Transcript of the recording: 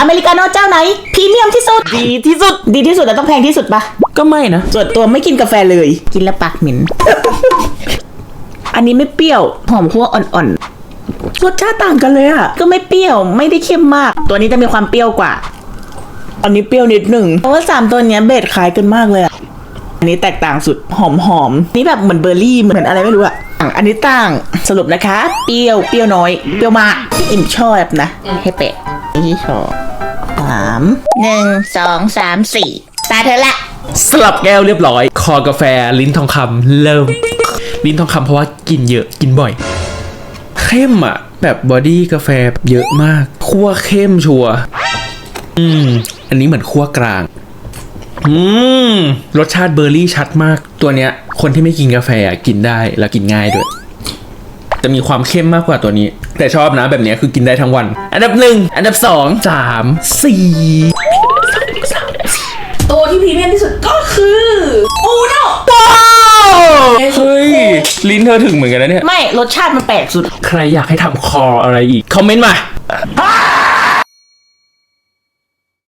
อเมริกาโน่เจ้าไหนพรีเมียมที่สุด ดีที่สุด ดีที่สุดแล้วต้องแพงที่สุดปะก็ไม่นะ ส่วนตัวไม่กินกาแฟเลย กินแล้วปากเหม็น อันนี้ไม่เปรี้ยว หอมคั่วอ่อนๆรสชาติต่างกันเลยอะก็ไม่เปรี้ยวไม่ได้เข้มมาก ตัวนี้จะมีความเปรี้ยวกว่า อันนี้เปรี้ยวนิดหนึ่งเพราะว่าสามตัวเนี้ยเบสคล้ายกันมากเลยอะอันนี้แตกต่างสุดหอมหอมๆนี่แบบเหมือนเบอร์รี่เหมือนอะไรไม่รู้อะอะอันนี้ต่างสรุปนะคะ เปรี้ยวเปรี้ยวน้อย เปรี้ยวมากที่อิ่มชอบนะให้เป็ดนี่ชอบ สามหนึ่งสองสามสี่ตาเธอละ สลับแก้วเรียบร้อย คอกาแฟลิ้นทองคำเริ่ม ลิ้นทองคำเพราะว่ากินเยอะกินบ่อย เข้มอะแบบบอดี้กาแฟเยอะมากคั่วเข้มชัวอืม อันนี้เหมือนคั่วกลางอืมรสชาติเบอร์รี่ชัดมาก ตัวเนี้ย คนที่ไม่กินกาแฟอะกินได้แล้วกินง่ายด้วย จะมีความเข้มมากกว่าตัวนี้ แต่ชอบนะแบบเนี้ยคือกินได้ทั้งวัน อันดับหนึ่งอันดับสองสามสี่ตัวที่พรีเมียมที่สุดก็คืออูโน่เฮ้ย ลิ้นเธอถึงเหมือนกันนะเนี่ย ไม่รสชาติมันแปลกสุด ใครอยากให้ทำคออะไรอีก คอมเมนต์มา